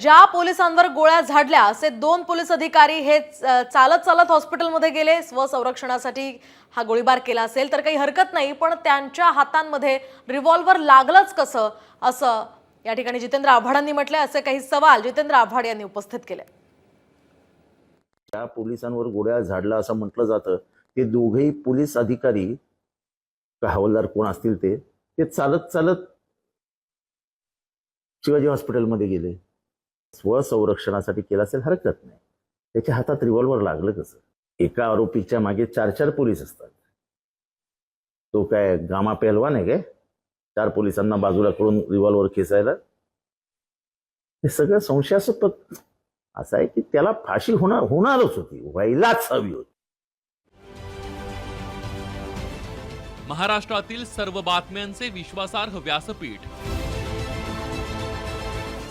ज्या पोलिसांवर गोळ्या झाडल्या असे दोन पोलीस अधिकारी हे चालत चालत हॉस्पिटलमध्ये गेले. स्वसंरक्षणासाठी हा गोळीबार केला असेल तर काही हरकत नाही पण त्यांच्या हातांमध्ये रिव्हॉल्वर लागलंच कसं? असं या ठिकाणी जितेंद्र आव्हाडांनी म्हटलंय. असे काही सवाल जितेंद्र आव्हाड यांनी उपस्थित केले. त्या पोलिसांवर गोळ्या झाडला असं म्हटलं जातं ते दोघेही पोलीस अधिकारी का हवालदार कोण असतील ते ते चालत चालत शिवाजी हॉस्पिटलमध्ये गेले. स्वसंरक्षणासाठी केलं असेल हरकत नाही. त्याच्या हातात रिव्हॉल्वर लागलं कसं? एका आरोपीच्या मागे चार चार पोलीस असतात. तो काय गामा पेहलवान आहे काय? चार पोलिसांना बाजूला करून रिव्हॉल्वर खेचायला? हे सगळं संशयास्पद. असं आहे की त्याला फाशी होणार होणारच होती. व्हायलाच हवी होती. महाराष्ट्रातील सर्व बातम्यांचे विश्वासार्ह व्यासपीठ.